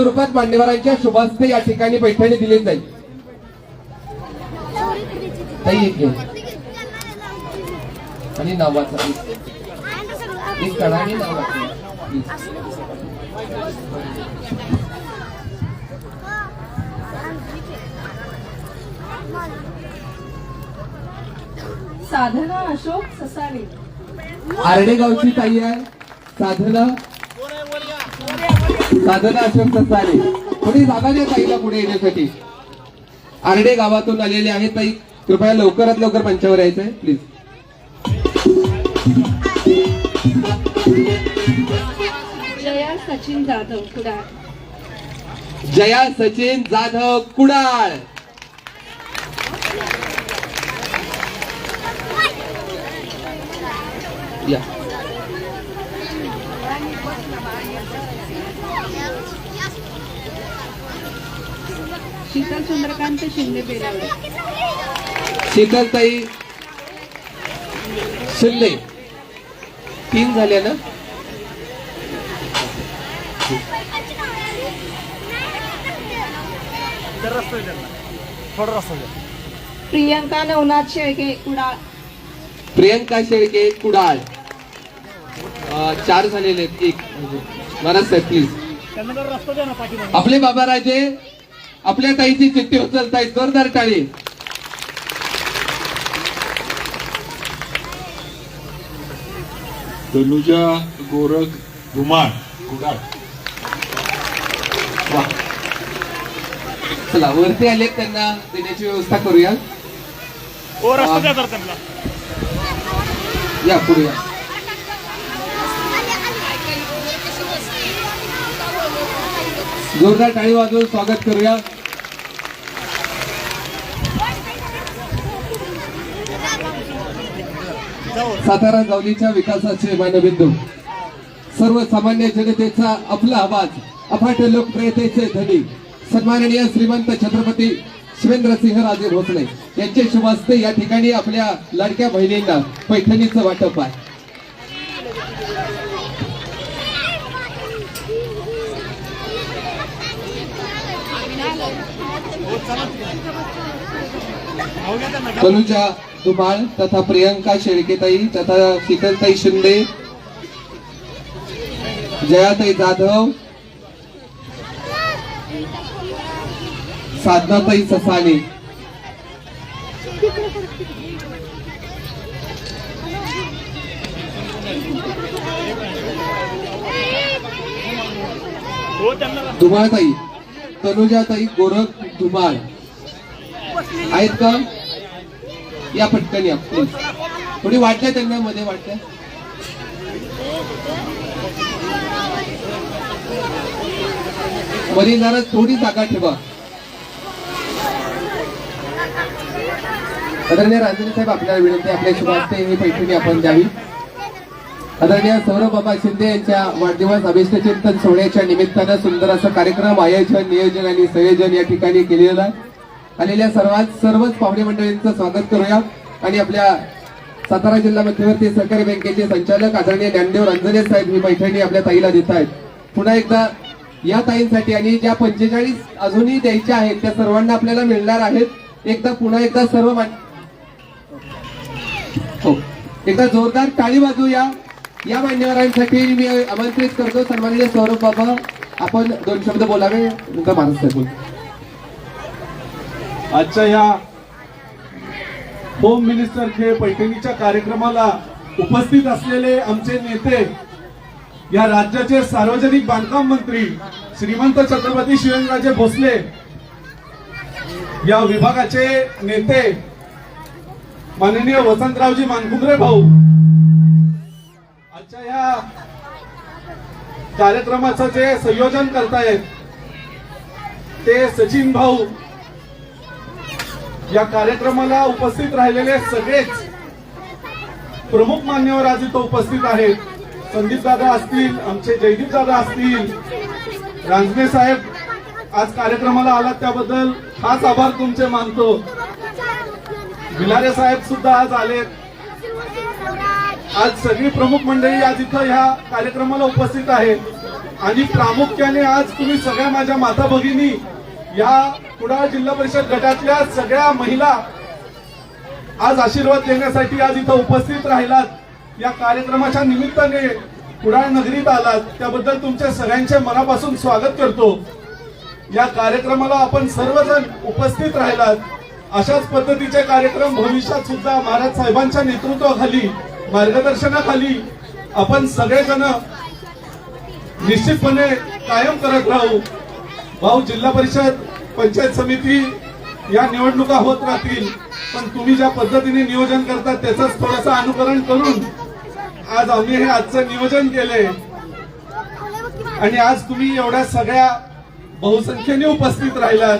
स्वरूपात मान्यवरांच्या शुभास्ते या ठिकाणी पैठणी दिली जाईल. आणि नावाचा. साधना अशोक ससाणे आरडे गावची ताई आहे. साधना साधना अशोक ससाने थोडी जागा द्या ताईला पुढे येण्यासाठी. आरडे गावातून आलेले आहेत ताई कृपया लवकरात लवकर मंचावर यायचंय प्लीज जया सचिन जाधव कुडाळ. जया सचिन जाधव कुडाळ. शीतल चंद्रकांत शिंदे शीतलताई शिंदे. तीन झाले ना? थोडा रस्ता द्या प्रियंका नवनाथ शेळके कुडाळ. प्रियंका शेळके कुडाळ. चार झालेले आहेत. एक. महाराज साहेब प्लीज त्यांना जर रस्ता द्या ना पाठीमागे आपले बाबा राजे आपल्या ताईची चिठ्ठी उचलतायत. जोरदार टाळी. तनुजा गोरख कुडाळ वा. चला वरती आले त्यांना. देण्याची व्यवस्था करूया. या पुढे या. जोरदार टाळी वाजवून स्वागत करूया. सातारा जावलीच्या विकासाचे मानबिंदू. सर्वसामान्य जनतेचा आपला आवाज अफाट लोकप्रियतेचे धनी सन्माननीय श्रीमंत छत्रपती शिवेंद्रसिंह राजे भोसले यांचे शुभ या ठिकाणी आपल्या लाडक्या बहिणींना पैठणीचं वाटप आहे नाव घ्या त्यांना तनुजा दुमाळ तथा प्रियंका शेळकेताई तथा शीतलताई शिंदे जयाताई जाधव साधनाताई ससाने दुमाळताई तनुजाताई गोरख धुमाळ आहेत का? या पटकन या प्लीज थोडी वाटल्या त्यांना मध्ये वाटल्या मध्ये जरा थोडी जागा ठेवा. आदरणीय राजेंद्र साहेब आपल्याला विनंती आपल्या शुभास्ते ही पैठणी आपण द्यावी. आदरणीय सौरभ बाबा शिंदे यांच्या वाढदिवस अभिष्ट चिंतन सोहळ्याच्या निमित्तानं सुंदर असं कार्यक्रम आयोजन नियोजन आणि संयोजन या ठिकाणी केलेलं आहे. आलेल्या सर्वात सर्वच पाहुणे मंडळींचं स्वागत करूया. आणि आपल्या सातारा जिल्हा मध्यवर्ती सहकारी बँकेचे संचालक आदरणीय ज्ञानदेव रंजने साहेब ही पैठणी आपल्या ताईला देत आहेत. पुन्हा एकदा या ताईंसाठी आणि ज्या पंचेचाळीस अजूनही द्यायच्या आहेत त्या सर्वांना आपल्याला मिळणार आहेत. एकदा पुन्हा एकदा सर्व हो. एकदा जोरदार टाळी वाजवूया. या मान्यवरांसाठी मी आमंत्रित करतो सन्माननीय सौरभ बाबा. आपण दोन शब्द बोलावे नंतर माणूस साहेब आजच्या या होम मिनिस्टर खेळ पैठणीच्या कार्यक्रमाला उपस्थित असलेले आमचे नेते या राज्याचे सार्वजनिक बांधकाम मंत्री श्रीमंत छत्रपती शिवेंद्रराजे भोसले या विभागाचे नेते माननीय वसंतरावजी मानकुंद्रे भाऊ आजच्या या कार्यक्रमाचं जे संयोजन करतायत ते सचिन भाऊ या कार्यक्रमाला उपस्थित राहिलेले सगळेच प्रमुख मान्यवर आज इथं उपस्थित आहेत. संदीप दादा असतील आमचे जयदीप दादा असतील रांजने साहेब आज कार्यक्रमाला आलात त्याबद्दल खास आभार तुमचे मानतो. भिलारे साहेब सुद्धा आज आलेत. आज सगळी प्रमुख मंडळी आज इथं ह्या कार्यक्रमाला उपस्थित आहेत. आणि प्रामुख्याने आज तुम्ही सगळ्या माझ्या माता भगिनी या कुडाळ जिल्हा परिषद गटातल्या सगळ्या महिला आज आशीर्वाद देण्यासाठी आज इथं उपस्थित राहिलात. या कार्यक्रमाच्या निमित्ताने कुडाळ नगरीत आलात. त्याबद्दल तुमच्या सगळ्यांचे मनापासून स्वागत करतो. या कार्यक्रमाला आपण सर्वजण उपस्थित राहिलात. अशाच पद्धतीचे कार्यक्रम भविष्यात सुद्धा महाराज साहेबांच्या नेतृत्वाखाली मार्गदर्शनाखाली आपण सगळेजण निश्चितपणे कायम करत राहू. भाऊ जिल्हा परिषद पंचायत समिती या निवडणुका होत राहतील पण तुम्ही ज्या पद्धतीने नियोजन करता त्याचंच थोडंसं अनुकरण करून आज आम्ही हे आजचं नियोजन केलंय. आणि आज तुम्ही एवढ्या सगळ्या बहुसंख्येने उपस्थित राहिलात.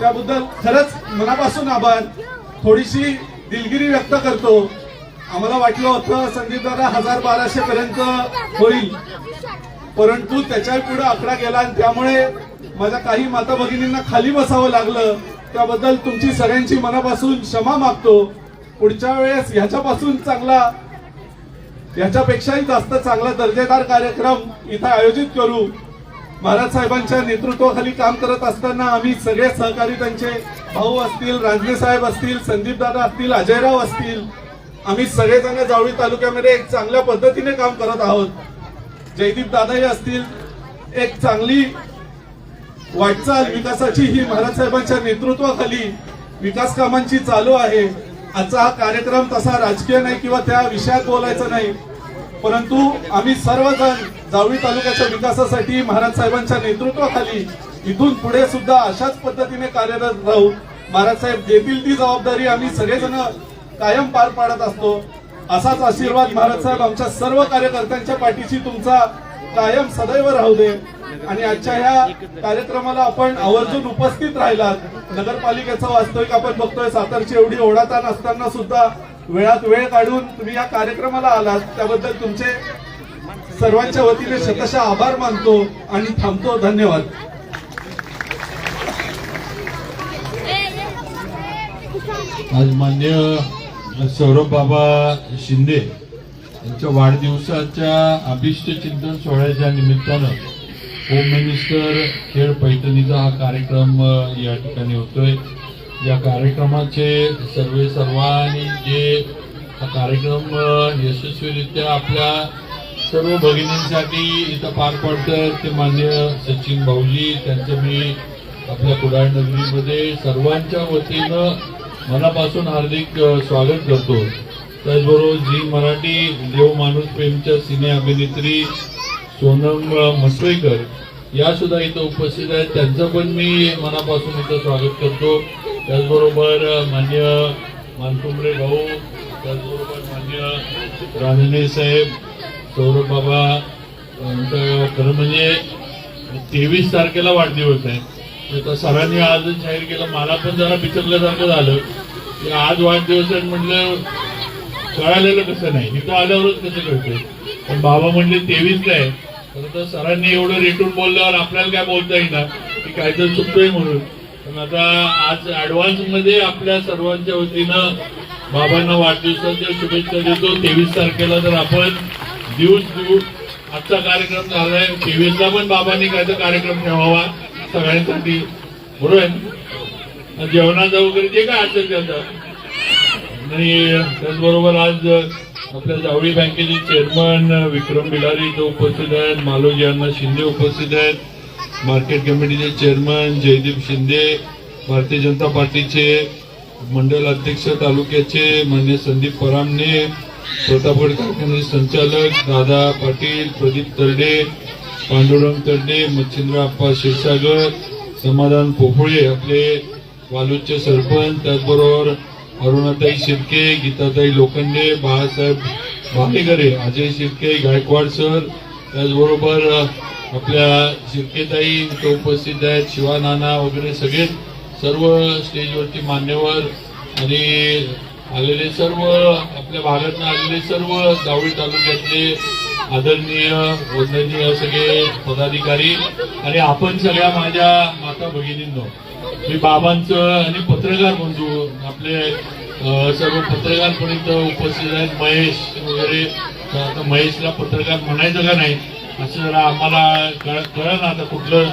त्याबद्दल खरंच मनापासून आभार. थोडीशी दिलगिरी व्यक्त करतो. आम्हाला वाटलं होतं संदीप दादा हजार बाराशे पर्यंत होईल. परंतु त्याच्या पुढे आकडा गेला आणि त्यामुळे माझ्या काही माता भगिनींना खाली बसावं लागलं. त्याबद्दल तुमची सगळ्यांची मनापासून क्षमा मागतो. पुढच्या वेळेस ह्याच्यापासून चांगला ह्याच्यापेक्षाही जास्त चांगला दर्जेदार कार्यक्रम इथं आयोजित करू. महाराज साहेबांच्या नेतृत्वाखाली काम करत असताना आम्ही सगळे सहकारी त्यांचे भाऊ असतील रांजणे साहेब असतील संदीप दादा असतील अजयराव असतील आम्ही सगळेजण जावळी तालुक्यामध्ये एक चांगल्या पद्धतीने काम करत आहोत. जयदीप दादाही असतील. एक चांगली वाटचाल विकासाची ही महाराज साहेबांच्या नेतृत्वाखाली विकास कामांची चालू आहे. आजचा हा कार्यक्रम तसा राजकीय नाही किंवा त्या विषयात बोलायचं नाही. परंतु आम्ही सर्वजण जावळी तालुक्याच्या विकासासाठी महाराज साहेबांच्या नेतृत्वाखाली इथून पुढे सुद्धा अशाच पद्धतीने कार्यरत राहू. महाराज साहेब देतील ती जबाबदारी आम्ही सगळेजण कायम पार पाडत असतो. असाच आशीर्वाद महाराज साहेब आमच्या सर्व कार्यकर्त्यांच्या पाठीशी तुमचा कायम सदैव राहू दे. आणि आजच्या ह्या कार्यक्रमाला आपण आवर्जून उपस्थित राहिलात. नगरपालिकेचं वास्तविक आपण बघतोय सातारची एवढी ओढाताण असताना सुद्धा वेळात वेळ काढून तुम्ही या कार्यक्रमाला आलात. त्याबद्दल तुमचे सर्वांच्या वतीने शतशा आभार मानतो आणि थांबतो. धन्यवाद. आज मान्य सौरभ बाबा शिंदे यांच्या वाढदिवसाच्या अभिष्ट चिंतन सोहळ्याच्या निमित्तानं होम मिनिस्टर खेळ पैठणीचा हा कार्यक्रम या ठिकाणी होतोय. या कार्यक्रमाचे सर्व सर्वांनी जे हा कार्यक्रम यशस्वीरित्या आपल्या सर्व भगिनींसाठी इथं पार पडतं ते मान्य सचिन भाऊजी त्यांचं मी आपल्या कुडाळ नगरीमध्ये सर्वांच्या वतीनं मनापासून हार्दिक स्वागत करतो. त्याचबरोबर जी मराठी देव माणूस प्रेमच्या सिने अभिनेत्री सोनम अ, या सुद्धा इथं उपस्थित आहेत. त्यांचं पण मी मनापासून इथं स्वागत करतो. त्याचबरोबर मान्य मानकुंबरे भाऊ त्याचबरोबर मान्य रांजणे साहेब सौरभ बाबा नंतर खरं म्हणजे तेवीस तारखेला वाढदिवस आहे. तर सरांनी आज जाहीर केलं. मला पण जरा विचारल्यासारखं झालं. की आज वाढदिवस आहे म्हटलं कळालेलं कसं नाही. इथं आल्यावरच कसं कळतंय. पण बाबा म्हणले तेवीसला आहे. खरं तर सरांनी एवढं रेटून बोलल्यावर आपल्याला काय बोलता येईना. की काहीतरी चुकतोय म्हणून. पण आता आज ऍडव्हान्समध्ये आपल्या सर्वांच्या वतीनं बाबांना वाढदिवसाच्या शुभेच्छा देतो. तेवीस तारखेला तर आपण दिवस देऊ. आजचा कार्यक्रम झालाय. तेवीसला पण बाबांनी काहीतरी कार्यक्रम ठेवावा. सगळ्यांसाठी. बरोबर जेवणाचा वगैरे जे काय असेल त्याचा आणि त्याचबरोबर आज आपल्या जावळी बँकेचे चेअरमन विक्रम बिलारी इथं उपस्थित आहेत. मालोजी अण्णा शिंदे उपस्थित आहेत. मार्केट कमिटीचे चेअरमन जयदीप शिंदे भारतीय जनता पार्टीचे मंडल अध्यक्ष तालुक्याचे मान्य संदीप परामने प्रतापगड कारखान्याचे संचालक दादा पाटील प्रदीप तरडे पांडुरंग तरडे मच्छिंद्र आप्पा क्षीरसागर समाधान पोफळे आपले वालूचे सरपंच त्याचबरोबर अरुणाताई शिर्के गीताताई लोखंडे बाळासाहेब भालेकरे अजय शिर्के गायकवाड सर त्याचबरोबर आपल्या शिर्केताई इथं उपस्थित आहेत शिवानाना वगैरे सगळे. सर्व स्टेजवरती मान्यवर आणि आलेले सर्व आपल्या भागातनं आलेले सर्व जावळी तालुक्यातले आदरणीय वंदनीय सगळे पदाधिकारी आणि आपण सगळ्या माझ्या माता भगिनींनो मी बाबांचं आणि पत्रकार बंधू आपले सर्व पत्रकारपर्यंत उपस्थित आहेत. महेश वगैरे आता महेशला पत्रकार म्हणायचं का नाही असं जरा आम्हाला कळ कळलं ना आता कुठलं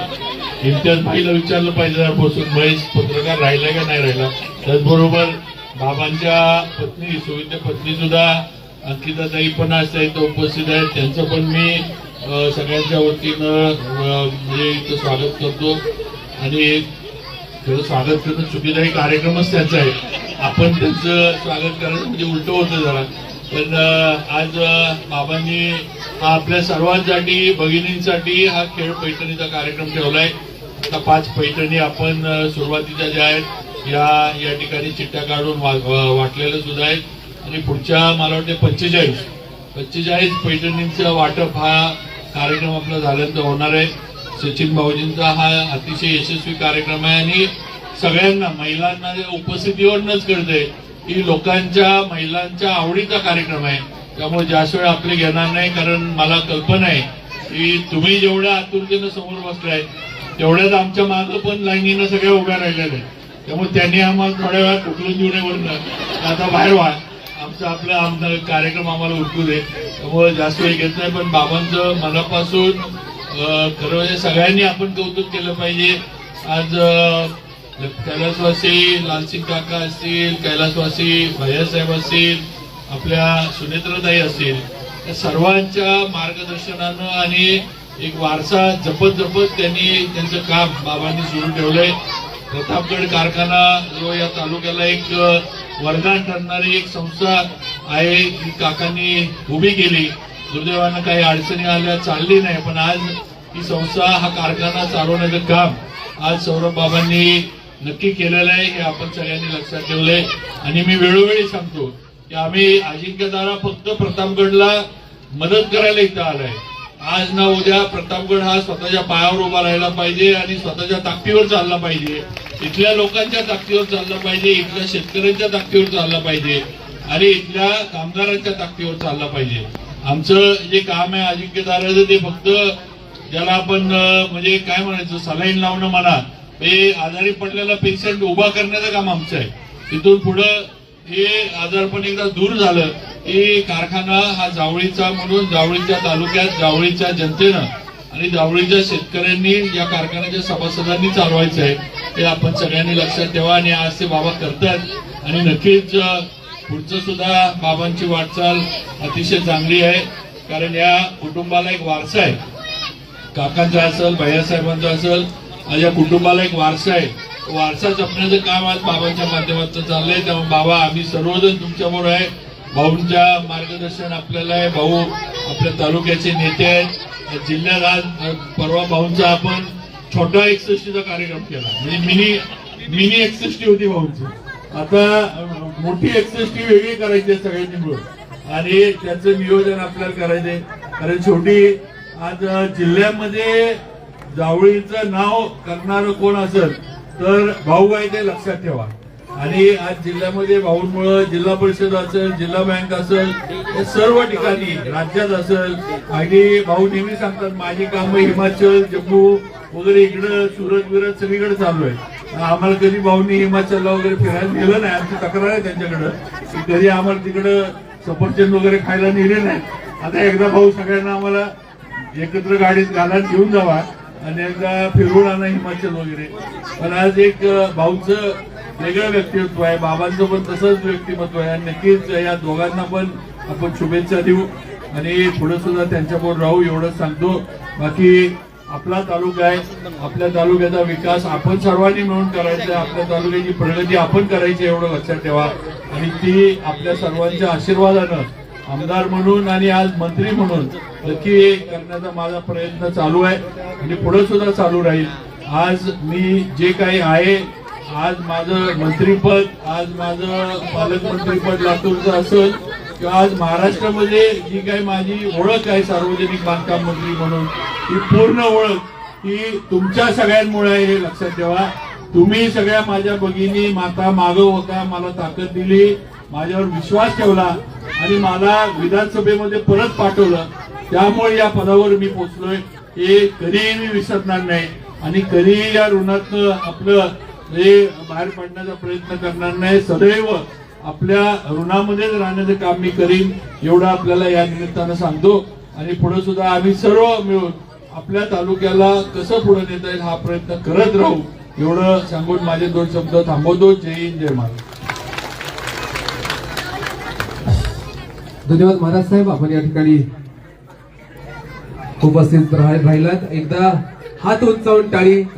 इम्तियाज भाईला विचारलं पाहिजे जरा बसून महेश पत्रकार राहिला का नाही राहिला? त्याचबरोबर बाबांच्या पत्नी सुविद्या पत्नी सुद्धा अंकिताताई पण आज त्या इथं उपस्थित आहेत त्यांचं पण मी सगळ्यांच्या वतीनं म्हणजे इथं स्वागत करतो. आणि त्याचं स्वागत करणं चुकीचा कार्यक्रमच त्यांचा आहे. आपण त्यांचं स्वागत करायचं म्हणजे उलट होतं जरा. पण आज बाबांनी हा आपल्या सर्वांसाठी भगिनींसाठी हा खेळ पैठणीचा कार्यक्रम ठेवलाय. आता पाच पैठणी आपण सुरुवातीच्या ज्या आहेत या या ठिकाणी चिठ्ठ्या काढून वा- वाटलेल्या सुद्धा आहेत. आणि पुढच्या मला वाटते पंचेचाळीस. पंचेचाळीस पैठणींचं वाटप हा कार्यक्रम आपला झाल्यानंतर होणार आहे. सचिन भाऊजींचा हा अतिशय यशस्वी कार्यक्रम आहे आणि सगळ्यांना महिलांना जे उपस्थितीवरनच कळतंय की लोकांच्या महिलांच्या आवडीचा कार्यक्रम आहे. त्यामुळे जास्त वेळ आपले घेणार नाही कारण मला कल्पना आहे की तुम्ही जेवढ्या आतुरतेनं समोर बसलाय तेवढ्याच आमच्या मागं पण लाईनीनं सगळ्या उभ्या राहिलेल्या आहेत. त्यामुळे त्यांनी आम्हाला थोड्या वेळा उकलून जीवनावरनं आता बाहेर व्हा आमचा आपला आमचा कार्यक्रम आम्हाला उठू दे. त्यामुळे जास्त वेळ घेत नाही पण बाबांचं मनापासून खरं म्हणजे सगळ्यांनी आपण कौतुक केलं पाहिजे. आज कैलासवासी लालसिंग काका असतील कैलासवासी भैयासाहेब असतील आपल्या सुनेत्रताई असतील या सर्वांच्या मार्गदर्शनानं आणि एक वारसा जपत जपत त्यांनी त्यांचं काम बाबांनी सुरू ठेवलंय. प्रतापगड कारखाना जो या तालुक्याला एक वरदान ठरणारी एक संस्था आहे ही काकांनी उभी केली. दुर्दैवानं काही अडचणी आल्या चालली नाही पण आज ही संस्था हा कारखाना चालवण्याचं काम आज सौरभ बाबांनी नक्की केलेलं आहे हे आपण सगळ्यांनी लक्षात ठेवलंय. आणि मी वेळोवेळी सांगतो की आम्ही अजिंक्यदारा फक्त प्रतापगडला मदत करायला इथं आलाय. आज ना उद्या प्रतापगड हा स्वतःच्या पायावर उभा राहिला पाहिजे आणि स्वतःच्या ताकदीवर चालला पाहिजे. इथल्या लोकांच्या ताकदीवर चाललं पाहिजे इथल्या शेतकऱ्यांच्या ताकदीवर चाललं पाहिजे आणि इथल्या कामगारांच्या ताकदीवर चाललं पाहिजे. आमचं जे काम आहे अजिंक्यताराचं ते फक्त ज्याला आपण म्हणजे काय म्हणायचं सलाईन लावणं म्हणा हे आजारी पडलेला पेशंट उभा करण्याचं काम आमचं आहे. तिथून पुढं हे आजारपण एकदा दूर झालं की कारखाना हा जावळीचा म्हणून जावळीच्या तालुक्यात जावळीच्या जनतेनं आणि जावळीच्या शेतकऱ्यांनी या कारखान्याच्या सभासदांनी चालवायचं आहे. ते आपण सगळ्यांनी लक्षात ठेवा आणि आज ते बाबा करतात. आणि नक्कीच पुढचं सुद्धा बाबांची वाटचाल अतिशय चांगली आहे. कारण या कुटुंबाला एक वारसा आहे. काकांचा असेल भैयासाहेबांचा असेल या कुटुंबाला एक वारसा आहे. वारसा जपण्याचं काम आज बाबांच्या माध्यमातून चाललंय. त्यामुळे बाबा आम्ही सर्वजण तुमच्याबरोबर आहे. भाऊंच्या मार्गदर्शन आपल्याला आहे. भाऊ आपल्या तालुक्याचे नेते आहेत. जिल्ह्यात आज परवा भाऊंचा आपण छोटा एकसष्टीचा कार्यक्रम केला. म्हणजे मिनी मिनी एकसष्टी होती भाऊंची. आता मोठी एकसष्टी वेगळी करायची आहे सगळ्यांनी मिळून. आणि त्याचं नियोजन आपल्याला करायचंय कारण शेवटी आज जिल्ह्यामध्ये जावळीचं नाव करणारं कोण असेल तर भाऊ आहे ते लक्षात ठेवा. आणि आज जिल्ह्यामध्ये भाऊंमुळं जिल्हा परिषद असेल जिल्हा बँक असेल हे सर्व ठिकाणी राज्यात असेल. आणि भाऊ नेहमी सांगतात माझी कामं हिमाचल जम्मू वगैरे इकडं सुरत बिरत सगळीकडे चालू आहे आम्हाला कधी भाऊनी हिमाचलला वगैरे फिरायला नेलं नाही. आमची तक्रार आहे त्यांच्याकडं. कधी आम्हाला तिकडं सफरचंद वगैरे खायला नेले नाही आता एकदा भाऊ सगळ्यांना आम्हाला एकत्र गाडीत घाला घेऊन जावा. आणि एकदा फिरवून आणा हिमाचल वगैरे. पण आज एक भाऊचं वेगळं व्यक्तिमत्व आहे. बाबांचं पण तसंच व्यक्तिमत्व आहे. आणि नक्कीच या दोघांना पण आपण शुभेच्छा देऊ. आणि पुढे सुद्धा त्यांच्याबरोबर राहू एवढंच सांगतो. बाकी आपला तालुका आहे. आपल्या तालुक्याचा विकास आपण सर्वांनी मिळून करायचा आपल्या तालुक्याची प्रगती आपण करायची एवढं लक्षात ठेवा. आणि ती आपल्या सर्वांच्या आशीर्वादानं आमदार म्हणून आणि आज मंत्री म्हणून नक्की करण्याचा माझा प्रयत्न चालू आहे आणि पुढे सुद्धा चालू राहील. आज मी जे काही आहे आज माझं मंत्रीपद आज माझं पालकमंत्रीपद लातूरचं असेल किंवा आज महाराष्ट्रामध्ये जी काही माझी ओळख आहे सार्वजनिक बांधकाम मंत्री म्हणून ही पूर्ण ओळख ही तुमच्या सगळ्यांमुळे आहे हे लक्षात ठेवा. तुम्ही सगळ्या माझ्या भगिनी माता मागं होता मला ताकद दिली माझ्यावर विश्वास ठेवला आणि मला विधानसभेमध्ये परत पाठवलं. त्यामुळे या पदावर मी पोचलोय. हे कधीही मी विसरणार नाही आणि कधीही या ऋणातनं आपलं हे बाहेर पडण्याचा प्रयत्न करणार नाही. सदैव आपल्या ऋणामध्येच राहण्याचं काम मी करीन एवढं आपल्याला या निमित्तानं सांगतो. आणि पुढे सुद्धा आम्ही सर्व मिळून आपल्या तालुक्याला कसं पुढे नेता येईल हा प्रयत्न करत राहू एवढं सांगून माझे दोन शब्द थांबवतो. जय हिंद जय महाराज धन्यवाद महाराज साहेब. आपण या ठिकाणी उपस्थित राहिलात. एकदा हात उंचावून टाळी.